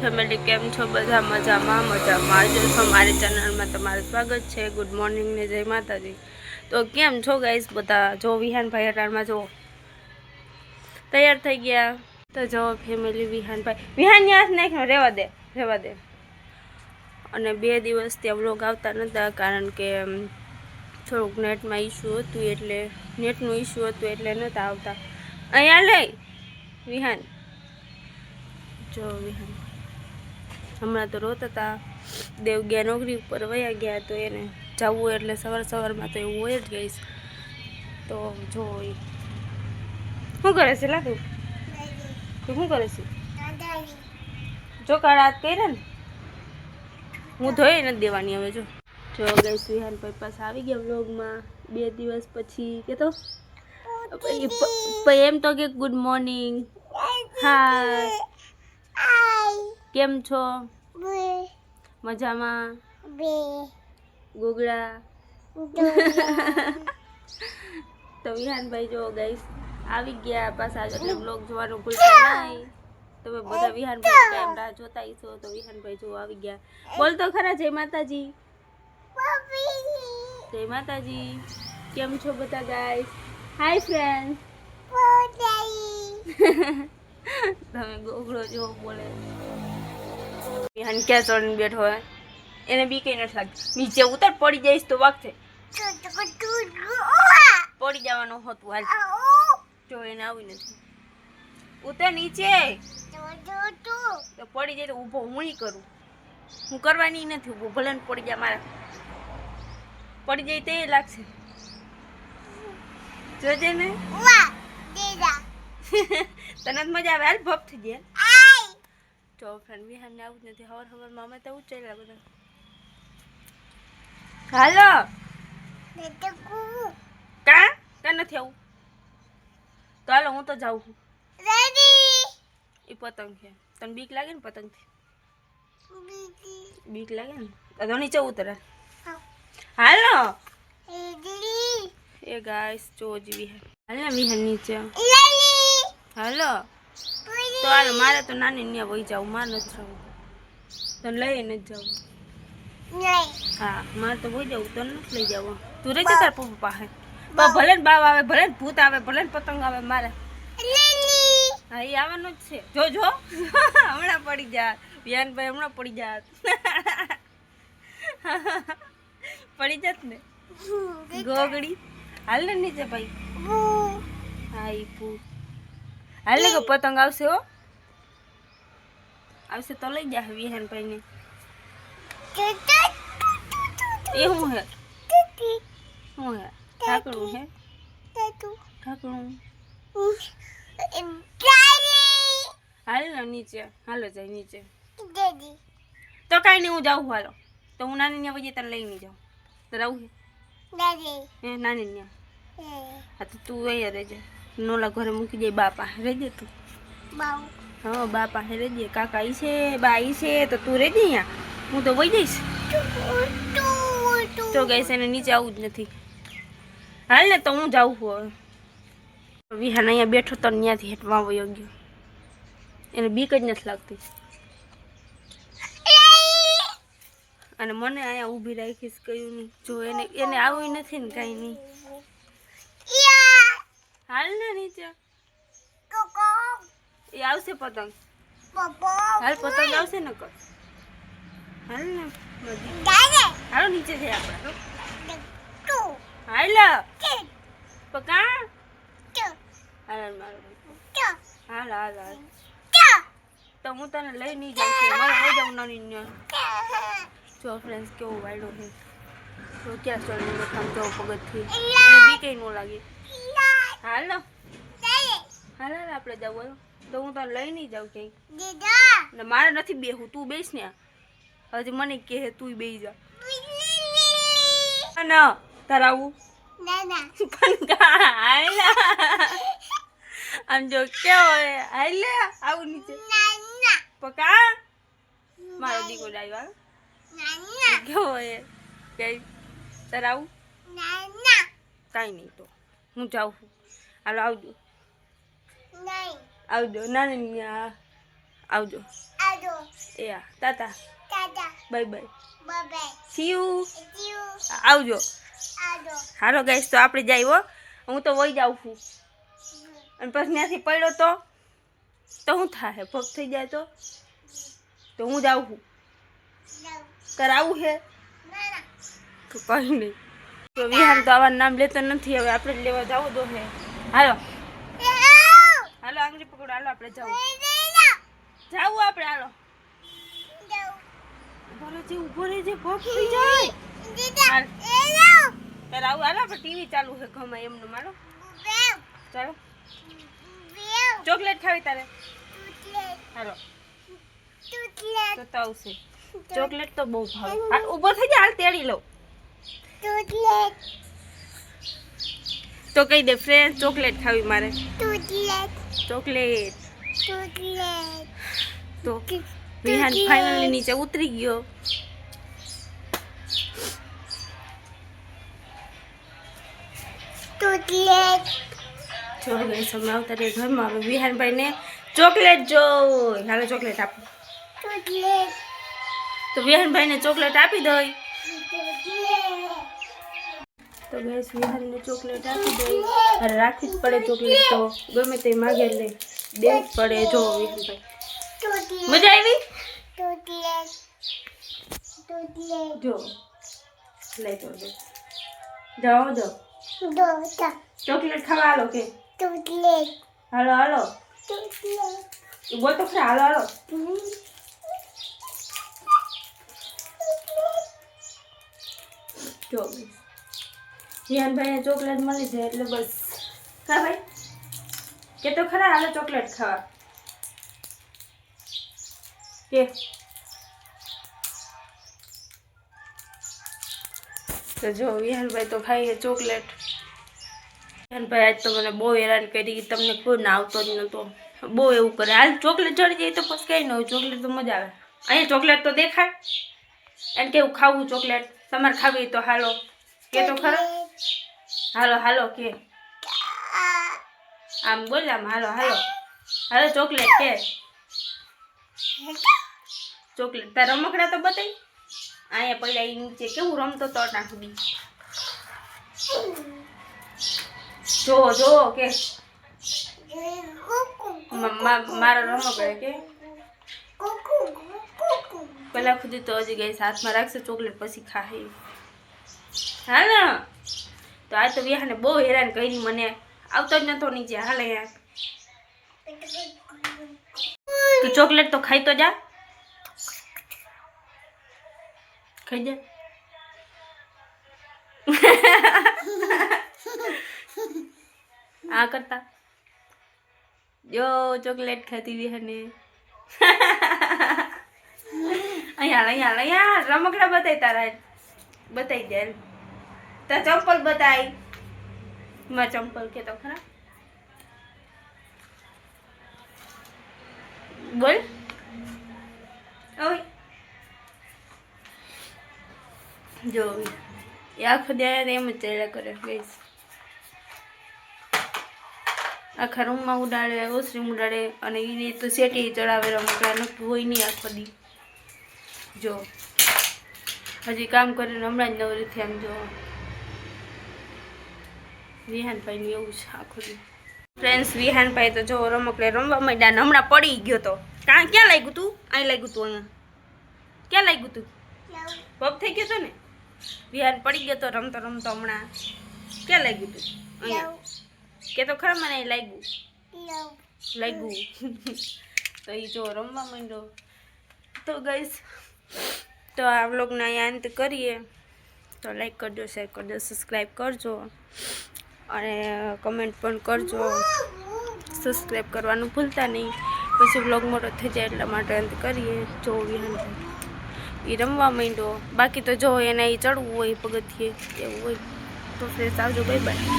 Family કેમ છો? બધા મજામાં મજામાં જ છો? મારી ચેનલમાં તમારું સ્વાગત છે. ગુડ મોર્નિંગ ને જય માતાજી. તો કેમ છો ગાઈસ બધા જો વિહાનભાઈ અટાણમાં જો તૈયાર થઈ ગયા? તો જો ફેમિલી વિહાનભાઈ. વિહાન યાદ નાખ્યો રહેવા દે રહેવા દે. અને બે દિવસ ત્યાં વ્લોગ આવતા નહોતા કારણ કે થોડુંક નેટમાં ઇસ્યુ હતું એટલે, નેટનું ઇસ્યુ હતું એટલે નહોતા આવતા. અહીંયા લઈ વિહાન. જો વિહાન. હમણાં તો રોતા હતા દેવ ગયા નોકરી ઉપર વયા ગયા તો એને જવું એટલે સવાર સવારમાં તો એવું હોય જ ગઈશ. તો જો શું કરે છે લાગુ તું શું કરે છે? જો કાળ હાથ કર્યા ને હું ધોઈ નથી દેવાની હવે જો. જો ગઈ વિહાન ભાઈ પાસે આવી ગયા વ્લોગમાં બે દિવસ પછી કે તો? એમ તો કે ગુડ મોર્નિંગ હાય કેમ છો? મજામાં? ગુગળા? તો વિહાનભાઈ જો ગઈશ આવી ગયા પાછા એટલે બ્લોગ જોવાનું ભૂલતા નહીં. તમે બધા વિહાનભાઈ કાયમ રાહ જોતા હશો તો વિહાનભાઈ જો આવી ગયા. બોલ તો ખરા જય માતાજી. જય માતાજી. કેમ છો બધા ગાઈસ હાય ફ્રેન્ડ તમે ગોગળો જો બોલે. વિહાન ક્યાં ચડીને બેઠો હોય? એને બી કઈ નથી લાગતું. નીચે ઉતર પડી જઈશ તો વાગશે. પડી જવાનું હતું હાલ. જો એને આવી નથી. ઉતર નીચે. તો પડી જાય તો ઊભો હું કરું. હું કરવાની નથી ઊભો ભલે પડી જાય મારા. પડી જાય તે લાગશે. જોજે ને. તને મજા આવે. હાલ ભપ થઈ જાય. જો ફ્રેન્ડ વિહાનને આવું જ નથી. હવાર હવારમાં અમે તો ઉચ્ચાર્યા બધા હાલો. કા? કા નથી આવું? તો હાલો હું તો જાઉં છું. એ પતંગ છે. તને બીક લાગે ને પતંગથી બીક. લાગે ને? તો નીચે ઉતરે. હાલો. એ ગાઈસ જો જ વિહાન. હાલ ને વિહાન નીચે. હાલો. તો હાલ મારે તો નાની ન્યા વહી જાવ મારે નથી જવું. તને લઈ જ જાવ. હા મારે તો વહી જવું તને નથી લઈ જવું. તું રહી જતા પપ્પા પાસે. તો ભલે ને બાવ આવે ભલે ને ભૂત આવે ભલે ને પતંગ આવે મારે. હા એ આવવાનું જ છે. જો જો. હમણાં પડી જા વિયાનભાઈ હમણાં પડી જાત. પડી જાત ને? ગોગડી. હાલ ને નીચે ભાઈ. હા એ પૂ હાલ કે પતંગ આવશે હો. આવશે તો લઈ જા વિહાનભાઈ ને. એ હું હે? હું હે? ઠાકડું હે? ઠાકડું હાલ ને નીચે હાલો જાય નીચે. તો કાંઈ નહીં હું જાઉં હાલો. તો હું નાની ને વજે તને લઈને જાઉં. તો રહું હે? હે નાની ને હા તો તું અહીંયા રહેજે. નોલા ઘરે મૂકી દે બાપા રહેજે તું. હા બાપા હે રહેજે કાકા ઈ છે બા ઈ છે તો તું રહેજે અહીંયા. હું તો વહી જઈશ. તો ગઈશ એને નીચે આવું જ નથી. હાલ ને તો હું જાઉં છું હવે. વિહાન અહીંયા બેઠો તો ત્યાંથી હેઠવા વયો ગયો. એને બીક જ નથી લાગતી. અને મને અહીંયા ઊભી રાખીશ કયું નહીં. જો એને એને આવું નથી ને કાંઈ નહીં. હાલ ને. નીચે. એ આવશે પતંગ. હાલ પતંગ આવશે ને કર હાલ ને. હાલો નીચે છે આપણે હાલ. પકા હાલ હાલ મારો હાલ હાલ હાલ. તો હું તને લઈ નહીં જાઉં છું. મારે લઈ જાઉં નાની જો ફ્રેન્ડ્સ કેવો વાયડો છે. તો ક્યાં ચડી બેઠા જો પગથથી બી કઈ ન લાગે. હાલો. હાલ હાલ આપણે જવું તો હું તને લઈ નહીં જાઉં ક્યાંય. ને મારે નથી બેહું તું બેસ ને હજી મને કહે તું બેસી જા. ના હાયલા આમ જો કેવો હે હાયલે આવું નીચે. પકા. મારો દીકો ડાયો કેવો હે કઈ તારા આવું? કાંઈ નહીં તો. હું જાઉં છું. હાલો આવજો. આવજો. નાની આવજો. આજો એ આ tata Tada. Bye bye. Bye-bye. See you See you. આવજો. Ado. હાલો ગાઈસ તો આપણે જાય હો. હું તો વહી જાઉં છું. અને પછી ત્યાંથી પડ્યો તો તો હું થાય ભગ થઈ જાય તો? તો હું જાઉં છું. No. કરાવું છે. તો કંઈ નહીં. તો વિહાર તો આવા નામ લેતો નથી. હવે આપણે લેવા જવું તો હે હાલો. આપણે જવું. જાવું આપણે હાલો. ઊભો રહેજે ઊભો રહેજે પગ થઈ જાય. તારે આવું હાલો આપણે ટીવી ચાલુ છે ઘરમાં એમનું મારો ચાલો. ચોકલેટ ખાવી તારે? હાલો. તો તો આવશે. ચોકલેટ તો બહુ ભાવે. હાલ ઊભો થઈ જા હાલ તેડી લઉં. તો કહી દે ફ્રેન્ડ ચોકલેટ ખાવી મારે. ચોકલેટ. તો વિહાન ફાઇનલી નીચે ઉતરી ગયો જો ગઈ સમય આવતા રે ઘરમાં હવે વિહાનભાઈને ચોકલેટ જોઈ હાલો ચોકલેટ આપો તો વિહાનભાઈને ચોકલેટ આપી દઈ તો ગેસ વિહાનને ચોકલેટ આપી દઈ અરે રાખવી જ પડે ચોકલેટ તો ગમે તે માગે એટલે દેવી જ પડે જો મજા આવી? જો. લઈ તો દો જાઓ દો ચોકલેટ ખાવા હાલો કે? હાલો હાલો. બોલ તો ખરા હાલો હાલો. જો વિહાનભાઈને ચોકલેટ મળી જાય એટલે બસ. કા ભાઈ? કે તો ખરા હાલો ચોકલેટ ખાવા. કે? તો જો, વિહાનભાઈ તો ખાઈએ ચોકલેટ. વિહાનભાઈ આજ તો મને બહુ હેરાન કરી તમને કોઈ ના આવતો જ નહોતો બહુ એવું કરે. હાલ ચોકલેટ ચડી જાય તો પછી કંઈ ન હોય, ચોકલેટ તો મજા આવે. અહીંયા ચોકલેટ તો દેખાય. એને કેવું ખાવું ચોકલેટ. તમારે ખાવી તો હાલો. કે તો ખરો? હાલો હાલો, કે. આમ બોલ આમ, હાલો હાલો. હાલો, ચોકલેટ કે. ચોકલેટ. તાર રમકડા તો બતાવી અહીંયા પહેલાં એ નીચે. કેવું રમતો તો નાખી જો જો, કે. મારો રમકડે કે. પેલા ખુદી તો હજી ગઈ હાથમાં રાખશે, ચોકલેટ પછી ખાહે હા ને તો આ તો વિહાને બહુ હેરાન કરી મને. આવતો જ નતો નીચે, હાલે તું ચોકલેટ તો ખાઈ તો જા. ખાઈ જા. આ કરતા. જો ચોકલેટ ખાતી વિહાને અહીંયા અહીંયા અહીંયા રમકડા બતાવી તારા. બતાવી દે. તાર ચંપલ બતાય. માં ચંપલ કે તો ખરા. બોલ. ઓય જો, એ આખો દિવસ એમ જ ચડ્યા કરે ગઈશ આખા રૂમમાં ઉડાડે ઓસરી ઉડાડે, અને એ તો સેટી ચડાવે રમકડા નક્કી હોય નહીં આખો દી. જો. હજી કામ કરીને હમણાં જ નવરીથી આમ જો. વિહાનભાઈનું એવું છે આખું ફ્રેન્ડ્સ વિહાનભાઈ તો જો રમકડે રમવા માંડ્યા ને હમણાં પડી ગયો તો. કાં, ક્યાં લાગ્યું તું? અહીં લાગ્યું તું અહીંયા. ક્યાં લાગ્યું તું? પગ થઈ ગયો તો ને? વિહાન પડી ગયો તો રમતો રમતો હમણાં. ક્યાં લાગ્યું તું? અહીંયા. કે તો ખરા મને લાગ્યું. લાગ્યું. તો એ જો રમવા માંડ્યો. તો ગઈશ તો આ વ્લોગના અહીંયા અંત કરીએ. તો લાઈક કરજો શેર કરજો સબસ્ક્રાઈબ કરજો. અને કમેન્ટ પણ કરજો. સબસ્ક્રાઈબ કરવાનું ભૂલતા નહીં. પછી વ્લોગ મોટો થઈ જાય એટલા માટે અંત કરીએ. જો વિહાન એ રમવા માંડ્યો. બાકી તો જો એને એ ચડવું હોય પગથિયે, એવું હોય. તો ફ્રેશ આવજો બાય બાય